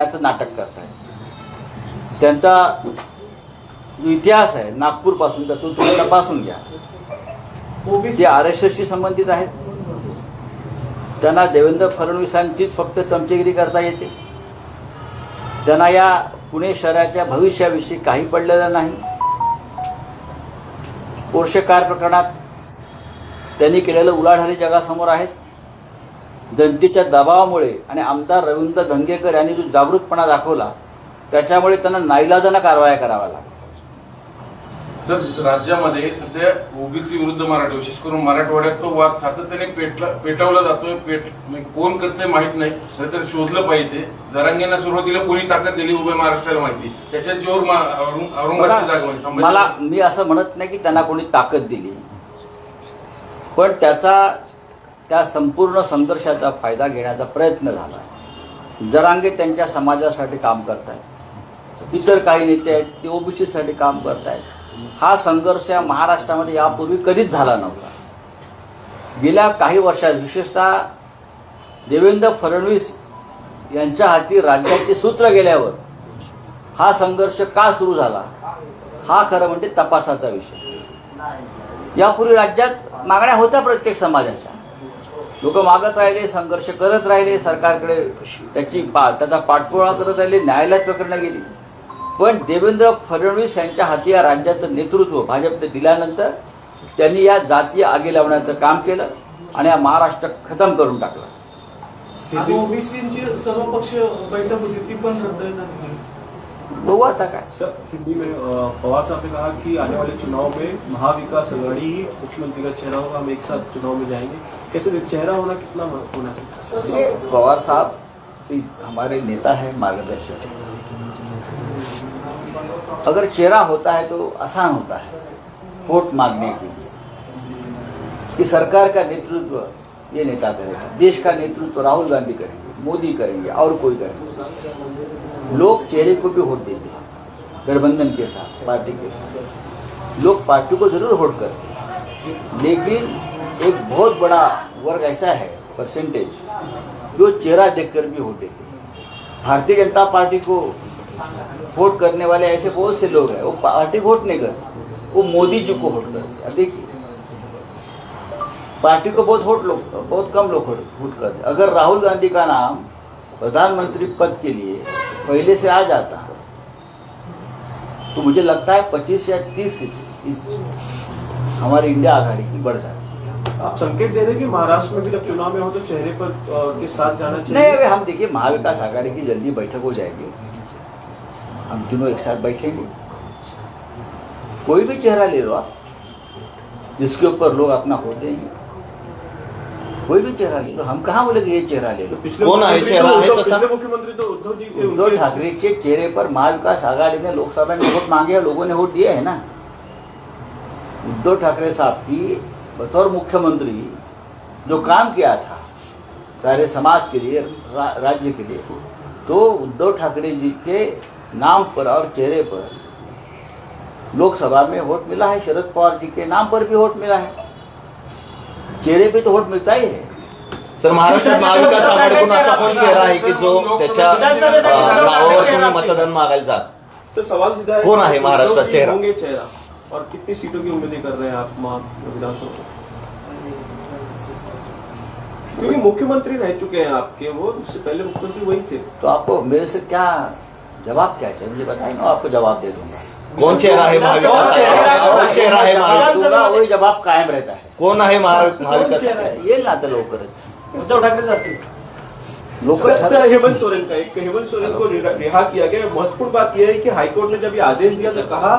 त्याचं नाटक करतायत त्यांचा जो इतिहास आहे नागपूरपासून तर तो तुम्ही तपासून घ्या. जे आर एस एसशी संबंधित आहेत त्यांना देवेंद्र फडणवीसांचीच फक्त चमचेगिरी करता येते. त्यांना या पुणे शहराच्या भविष्याविषयी काही पडलेलं नाही. पोर्शे कार प्रकरणात त्यांनी केलेलं उलाढाली जगासमोर आहेत जनतेच्या दबावामुळे आणि आमदार रवींद्र धंगेकर यांनी जो जागृतपणा दाखवला त्याच्यामुळे त्यांना नाईलाजानं कारवाया कराव्या लागल्या सर राज्यामध्ये सध्या ओबीसी विरुद्ध मराठी विशेष करून मराठवाड्यात तो वाद सातत्याने पेटला पेटवला जातोय. पेट कोण करते माहीत नाही. खरं तर शोधलं पाहिजे. जरांगेंना सुरुवातीला कोणी ताकद दिली उभ्या महाराष्ट्राला माहिती. त्याच्या जोर मला मी असं म्हणत नाही की त्यांना कोणी ताकद दिली. पण त्याचा त्या संपूर्ण संघर्षाचा फायदा घेण्याचा प्रयत्न झाला जरांगे त्यांच्या समाजासाठी काम करतायत. इतर काही नेते आहेत ते ओबीसीसाठी काम करतायत. हा संघर्ष या महाराष्ट्रामध्ये यापूर्वी कधीच झाला नव्हता. गेल्या काही वर्षात विशेषतः देवेंद्र फडणवीस यांच्या हाती राज्याचे सूत्र गेल्यावर हा संघर्ष का सुरू झाला? हा खरं म्हणजे तपासाचा विषय. यापूर्वी राज्यात मागण्या होत्या प्रत्येक समाजाच्या. लोक मागत राहिले संघर्ष करत राहिले सरकारकडे त्याची पा त्याचा पाठपुरावा करत राहिले न्यायालयात प्रकरणं गेली. पण देवेंद्र फडणवीस यांच्या हाती या राज्याचं नेतृत्व भाजपने दिल्यानंतर त्यांनी या जातीय आगी लावण्याचं काम केलं आणि हा महाराष्ट्र खतम करून टाकला. ओबीसीची सर्व पक्ष बैठक होती ती पण रद्द झाली. बघू आता काय? सर हिंदी में पवार साहब ने कहा कि आने वाले चुनाव में महाविकास अघाड़ी ही मुख्यमंत्री का चेहरा होगा हम एक साथ चुनाव में जाएँगे। कैसे चेहरा होना कितना होना चाहिए? पवार साहब हमारे नेता है मार्गदर्शक। अगर चेहरा होता है तो आसान होता है वोट मांगने के लिए। कि सरकार का नेतृत्व ये नेता करेगा देश का नेतृत्व राहुल गांधी करेंगे मोदी करेंगे और कोई करेंगे। लोग चेहरे को भी वोट देते हैं, गठबंधन के साथ, पार्टी के साथ। लोग पार्टी को ज़रूर वोट करते हैं, लेकिन एक बहुत बड़ा वर्ग ऐसा है परसेंटेज जो चेहरा देखकर भी वोट देते भारतीय जनता पार्टी को वोट करने वाले ऐसे बहुत से लोग हैं, वो पार्टी वोट नहीं करते, वो मोदी जी को वोट करते हैं। देखिए, पार्टी को बहुत वोट लोग, बहुत कम लोग वोट करते अगर राहुल गांधी का नाम प्रधानमंत्री पद के लिए पहले से आ जाता तो मुझे लगता है पच्चीस या तीस हमारी इंडिया आघाड़ी की बढ़ जाती आप संकेत दे रहे हैं कि महाराष्ट्र में भी जब चुनाव में हो तो चेहरे पर के साथ जाना चाहिए। नहीं अभी हम देखिए महाविकास आघाड़ी की जल्दी बैठक हो जाएगी। हम तीनों एक साथ बैठेंगे। कोई भी चेहरा ले लो आप जिसके ऊपर लोग अपना वोट देंगे। कोई भी चेहरा ले लो हम कहाँ बोले ये चेहरा ले लो? कौन चेहरा तो उद्धव- पिछले मुख्यमंत्री तो उद्धव जी थे उद्धव ठाकरे के चेहरे पर महाविकास आघाड़ी ने लोकसभा में वोट मांगे लोगों ने वोट दिए है ना? उद्धव ठाकरे साहब की बतौर मुख्यमंत्री जो काम किया था सारे समाज के लिए रा, राज्य के लिए तो उद्धव ठाकरे जी के नाम पर और चेहरे पर लोकसभा में वोट मिला है शरद पवार जी के नाम पर भी वोट मिला है। चेहरे पे तो वोट मिलता ही है। सर महाराष्ट्रात महाविकास आघाडीकडून असा कोण चेहरा आहे की जो त्याच्या अ, नावावर तुम्ही मतदान मागायला जात सर सवाल सीधा है कौन है महाराष्ट्र चेहरा? होंगे चेहरा और कितनी सीटों की उम्मीदें कर रहे हैं आप महा- विधानसभा? क्योंकि मुख्यमंत्री रह चुके हैं आपके वो उससे पहले मुख्यमंत्री वही थे। तो आपको मेरे से क्या जवाब क्या चाहिए? मुझे बताइए मैं आपको जवाब दे दूँगा। कोण चेहरा आहे महाविकास आघाडी कोण चेहरा आहे महाविकास दूँगा वही जवाब कायम रहता है। कोण आहे महा- महाविकास येईल ना आता लवकरच। उद्धव ठाकरेच असतील लोक सर, सर हेमंत सोरेन का एक हेमंत सोरेन को रिहा किया गया। महत्वपूर्ण बात यह है कि हाईकोर्ट ने जब ये आदेश दिया तो कहा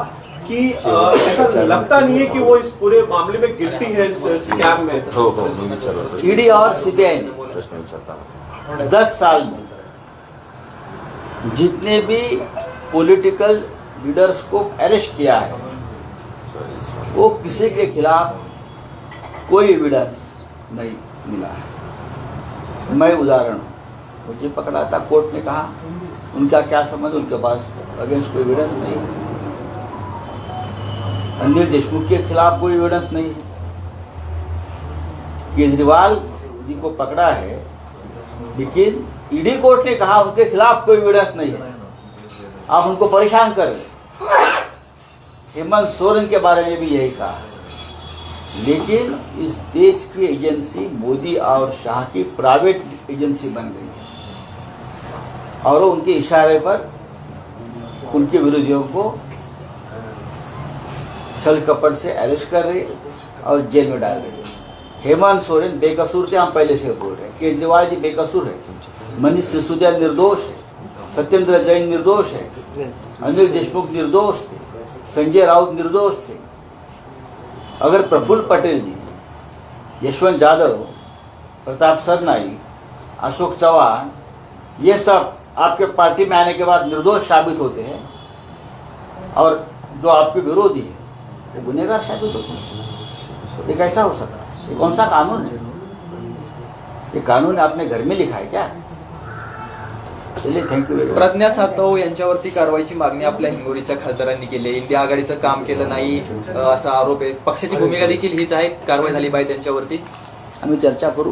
कि ऐसा लगता नहीं है कि वो इस पूरे मामले में गिल्टी है स्कैम में। हो हो ईडी और सीबीआई ने दस साल में जितने भी पॉलिटिकल लीडर्स को अरेस्ट किया है। वो किसी के खिलाफ कोई एविडेंस नहीं मिला है। मैं उदाहरण हूँ। मुझे पकड़ा था, कोर्ट ने कहा, उनका क्या संबंध उनके पास अगेंस्ट कोई एविडेंस नहीं है। अनिल देशमुख के खिलाफ कोई एविडेंस नहीं है। केजरीवाल जी को पकड़ा है, लेकिन ईडी कोर्ट ने कहा, उनके खिलाफ कोई एविडेंस नहीं है। आप उनको परेशान कर। हेमंत सोरेन के बारे में भी यही कहा। लेकिन इस देश की एजेंसी मोदी और शाह की प्राइवेट एजेंसी बन गई है। और उनके इशारे पर उनके विरोधियों को छल कपट से अरेस्ट कर रही और जेल में डाल रही हेमंत सोरेन बेकसूर थे हम पहले से बोल रहे हैं। केजरीवाल जी बेकसूर है। मनीष सिसोदिया निर्दोष है। सत्येंद्र जैन निर्दोष है अनिल देशमुख निर्दोष थे संजय राउत निर्दोष थे अगर प्रफुल्ल पटेल जी यशवंत यादव प्रताप सरनाई अशोक चौहान ये सब आपके पार्टी में आने के बाद निर्दोष साबित होते हैं और जो आपके विरोधी है वो गुनेगार साबित होते हैं ये कैसा हो सकता है ये कौन सा कानून है ये कानून आपने घर में लिखा है क्या प्रज्ञा सातव यांच्यावरती कारवाईची मागणी आपल्या हिंगोलीच्या खासदारांनी केली आहे. इंडिया आघाडीचं काम केलं नाही असा आरोप आहे. पक्षाची भूमिका देखील हीच आहे. कारवाई झाली पाहिजे त्यांच्यावरती. आम्ही चर्चा करू.